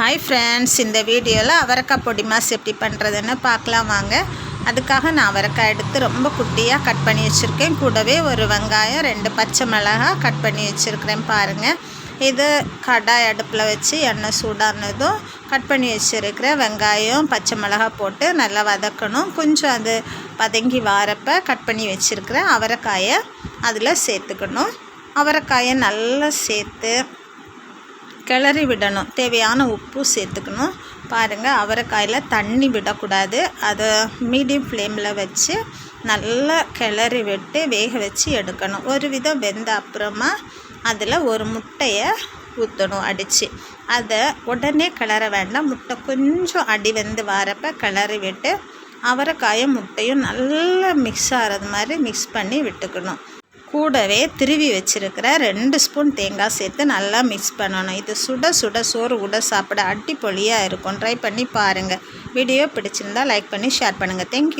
Hi friends இந்த வீடியோவில் அவரைக்காய் பொடி மாஸ் எப்படி பண்ணுறதுன்னு பார்க்கலாம் வாங்க. அதுக்காக நான் அவரைக்காய் எடுத்து ரொம்ப குட்டியாக கட் பண்ணி வச்சுருக்கேன். கூடவே ஒரு வெங்காயம் ரெண்டு பச்சை மிளகா கட் பண்ணி வச்சுருக்கிறேன் பாருங்கள் இது கடாய் அடுப்பில் வச்சு எண்ணெய் சூடானதும் கட் பண்ணி வச்சுருக்கிற வெங்காயம் பச்சை மிளகாய் போட்டு நல்லா வதக்கணும். கொஞ்சம் அது வதங்கி வாரப்ப கட் பண்ணி வச்சுருக்கிற அவரைக்காயை அதில் சேர்த்துக்கணும். அவரைக்காயை நல்லா சேர்த்து கிளறி விடணும். தேவையான உப்பு சேர்த்துக்கணும். பாருங்கள் அவரைக்காயில் தண்ணி விடக்கூடாது. அதை மீடியம் ஃப்ளேமில் வச்சு நல்லா கிளறி விட்டு வேக வச்சு எடுக்கணும். ஒரு விதம் வெந்த அப்புறமா அதில் ஒரு முட்டையை ஊற்றணும் அடித்து அதை உடனே கிளற வேண்டாம். முட்டை கொஞ்சம் அடி வந்து வரப்ப கிளறி விட்டு அவரைக்காயும் முட்டையும் நல்லா மிக்ஸ் ஆகிறது மாதிரி மிக்ஸ் பண்ணி விட்டுக்கணும். கூடவே திருவி வச்சுருக்கிற ரெண்டு ஸ்பூன் தேங்காய் சேர்த்து நல்லா மிக்ஸ் பண்ணணும். இது சுட சுட சோறு கூட சாப்பிட அடிப்பொலியாக இருக்கும். ட்ரை பண்ணி பாருங்கள் வீடியோ பிடிச்சிருந்தா லைக் பண்ணி ஷேர் பண்ணுங்கள் தேங்க்யூ